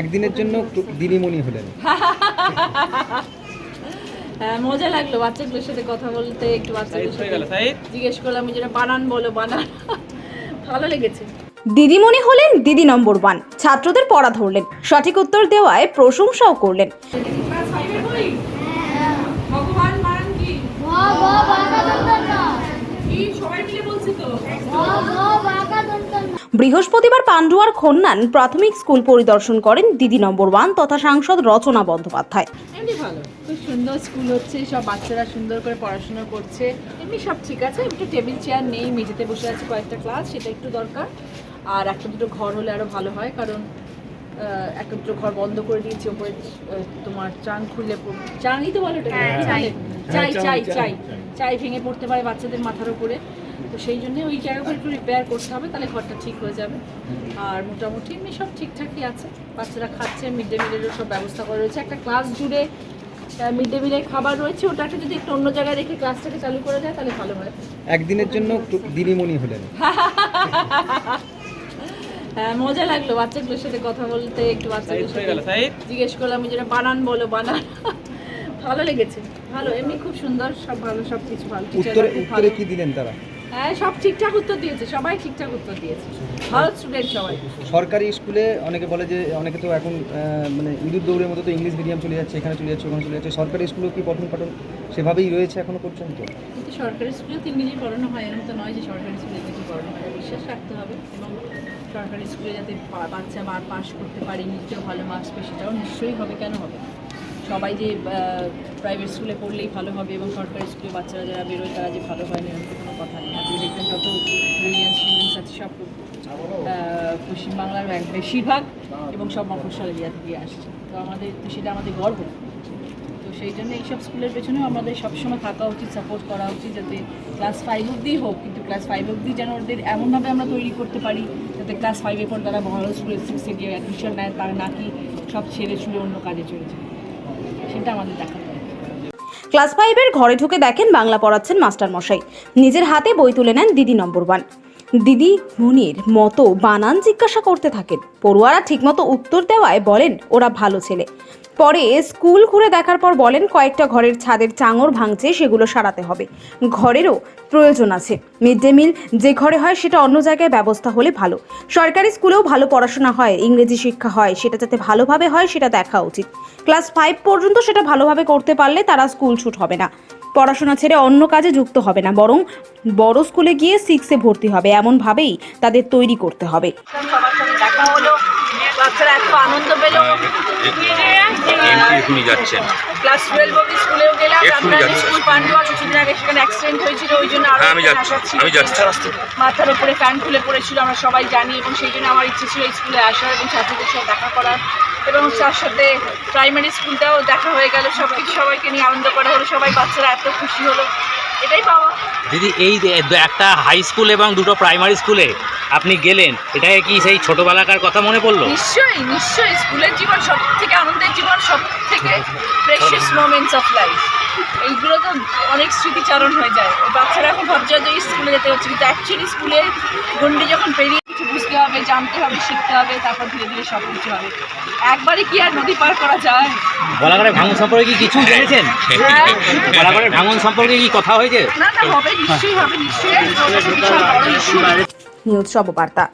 একদিনের জন্য দিদিমণি হলেন। হ্যাঁ মজা লাগল বাচ্চাগুলোর সাথে কথা বলতে একটু বাচ্চাগুলোর সাথে জিজ্ঞেস করলাম যে যেটা বানান বলো বানান। ভালো লেগেছে। দিদিমণি হলেন দিদি নম্বর ওয়ান। ছাত্রদের পড়া ধরলেন সঠিক উত্তর দেওয়ায় প্রশংসাও করলেন। ভগবান বৃহস্পতিবার পান্ডুয়ার খন্নান প্রাথমিক স্কুল পরিদর্শন করেন দিদি নম্বর ওয়ান তথা সাংসদ রচনা বন্দ্যোপাধ্যায়। এমনি ভালো। খুব সুন্দর স্কুল হচ্ছে সব বাচ্চারা সুন্দর করে পড়াশোনা করছে। এমনি সব ঠিক আছে একটু টেবিল চেয়ার নেই মেঝেতে বসে আছে কয়েকটা ক্লাস সেটা একটু দরকার। আর একটা দুটো ঘর হলে আরও ভালো হয় কারণ একটা দুটো ঘর বন্ধ করে দিয়েছি ওপরে তোমার চাং পড়- চাংই তো বলো ওটাকে? চাই। চাই চাই চাই চাই। ভেঙে পড়তে পারে বাচ্চাদের মাথার উপরে তো সেই জন্য ওই জায়গাগুলো একটু রিপেয়ার করতে হবে তাহলে ঘরটা ঠিক হয়ে যাবে। আর মোটামুটি এমনি সব ঠিকঠাকই আছে। বাচ্চারা খাচ্ছে মিড ডে মিলেরও সব ব্যবস্থা করা রয়েছে। একটা ক্লাস জুড়ে মিড ডে মিলের খাবার রয়েছে। ওটাকে যদি একটু অন্য জায়গায় রেখে ক্লাসটাকে চালু করা যায় তাহলে ভালো হয়। একদিনের জন্য দিদিমণি হলেন। হ্যাঁ মজা লাগল বাচ্চাগুলোর সাথে কথা বলতে একটু বাচ্চাগুলোর সাথে জিজ্ঞেস করলাম যে যেটা বানান বলো বানান। ভালো লেগেছে ভালো এমনি খুব সুন্দর সব ভালো সব কিছু ভালো। উত্তরে ভালো উত্তরে কি দিলেন তারা? হ্যাঁ সব ঠিকঠাক উত্তর দিয়েছে সবাই ঠিকঠাক উত্তর দিয়েছে। ভালো স্টুডেন্ট সবাই। সরকারি স্কুলে অনেকে বলে যে অনেকে তো এখন মানে ইঁদুর দৌড়ের মতো তো ইংলিশ মিডিয়াম চলে যাচ্ছে এখানে চলে যাচ্ছে ওখানে চলে যাচ্ছে। সরকারি স্কুলেও কি পঠন পাঠন সেভাবেই রয়েছে এখনও পর্যন্ত? কিন্তু সরকারি স্কুলেও তো ইংরেজি পড়ানো হয় এরকম তো নয় যে সরকারি স্কুলে ইংরেজি পড়ানো হয়। বিশ্বাস রাখতে হবে এবং সরকারি স্কুলে যাতে বাচ্চা বার পাস করতে পারে নিজেও ভালো মার্কস পেয়ে সেটাও নিশ্চয়ই হবে কেন হবে? সবাই যে প্রাইভেট স্কুলে পড়লেই ভালো হবে এবং সরকারি স্কুলে বাচ্চারা যারা বেরোয় তারা যে ভালো হয় না, এরকম কোনো কথা নেই। আপনি দেখবেন যত ব্রিলিয়ান স্টুডেন্টস আছে, সব পশ্চিমবাংলার বেশিরভাগ এবং সব মফস্বল এরিয়া থেকে আসছে। তো আমাদের, তো সেটা আমাদের গর্ব। তো সেই জন্য এইসব স্কুলের পেছনেও আমাদের সবসময় থাকা উচিত সাপোর্ট করা উচিত যাতে ক্লাস ফাইভ অবধি হোক, কিন্তু ক্লাস ফাইভ অবধি যেন ওদের এমনভাবে আমরা তৈরি করতে পারি যাতে ক্লাস ফাইভের পর তারা ভালো স্কুলে সিক্সে গিয়ে অ্যাডমিশন নেয়, তারা নাকি সব ছেড়ে ছুড়ে অন্য কাজে চলে যায়। সেটা আমাদের দেখা ক্লাস ফাইভের ঘরে ঢুকে দেখেন বাংলা পড়াচ্ছেন মাস্টার মশাই নিজের হাতে বই তুলে নেন দিদি নম্বর ওয়ান। দিদি মনির মতো বানান জিজ্ঞাসা করতে থাকেন। পড়ুয়ারা ঠিকমতো উত্তর দেওয়ায় বলেন, ওরা ভালো ছেলে। পরে স্কুল ঘুরে দেখার পর বলেন, কয়েকটা ঘরের ছাদের চাঙর ভাঙছে সেগুলো সারাতে হবে। ঘরেরও প্রয়োজন আছে। মিড ডে মিল যে ঘরে হয়, সেটা অন্য জায়গায় ব্যবস্থা হলে ভালো। সরকারি স্কুলেও ভালো পড়াশোনা হয়, ইংরেজি শিক্ষা হয়, সেটা যাতে ভালোভাবে হয়, সেটা দেখা উচিত। ক্লাস ফাইভ পর্যন্ত সেটা ভালোভাবে করতে পারলে তারা স্কুল ছুট হবে না। পড়াশোনা ছেড়ে অন্য কাজে যুক্ত হবে না বরং বড় স্কুলে গিয়ে সিক্সে ভর্তি হবে। এমনভাবেই তাদের তৈরি করতে হবে। সবার সাথে দেখা হলো। বাচ্চারা এত আনন্দ পেল। এখনই যাচ্ছেন ক্লাস টুয়েলভ অব্দি স্কুলেও গেলাম। এক্ষুনি স্কুল পান্ডুয়া কিছুদিন আগে সেখানে অ্যাক্সিডেন্ট হয়েছিল ওই জন্য আরও হ্যাঁ, আমি যাচ্ছি, আমি যাচ্ছি। মাথার উপরে ফ্যান খুলে পড়েছিল আমরা সবাই জানি এবং সেই জন্য আমার ইচ্ছে ছিল এই স্কুলে আসার এবং ছাত্রদের সাথে দেখা করার। এবং তার সাথে প্রাইমারি স্কুলটাও দেখা হয়ে গেল। সব কিছু সবাইকে নিয়ে আনন্দ করা হলো। সবাই বাচ্চারা এত খুশি হলো। এটাই পাওয়া। দিদি এই একটা হাই স্কুল এবং দুটো প্রাইমারি স্কুলে আপনি গেলেন এটাকে কি সেই ছোটবেলাকার কথা মনে পড়ল? নিশ্চয়ই নিশ্চয়ই। স্কুলের জীবন সব থেকে আনন্দের জীবন সব থেকে প্রেশিয়াস মোমেন্টস অফ লাইফ এইগুলো তো অনেক স্মৃতিচারণ হয়ে যায়। বাচ্চারা এখন ভাবছে যে স্কুলে যেতে হচ্ছে। কিন্তু অ্যাকচুয়ালি স্কুলে গন্ডি যখন পেরিয়ে কিছু বুঝতে হবে জানতে হবে শিখতে হবে তারপর ধীরে ধীরে সব কিছু হবে। একবারে কি আর নদী পার করা যায়? বলাগড়ের ভাঙন সম্পর্কে কি কিছু জেনেছেন? হ্যাঁ? বলাগড়ের ভাঙন সম্পর্কে কি কথা হয়েছে? না না হবে নিশ্চয়ই হবে নিশ্চয়ই। নিউজ সব বার্তা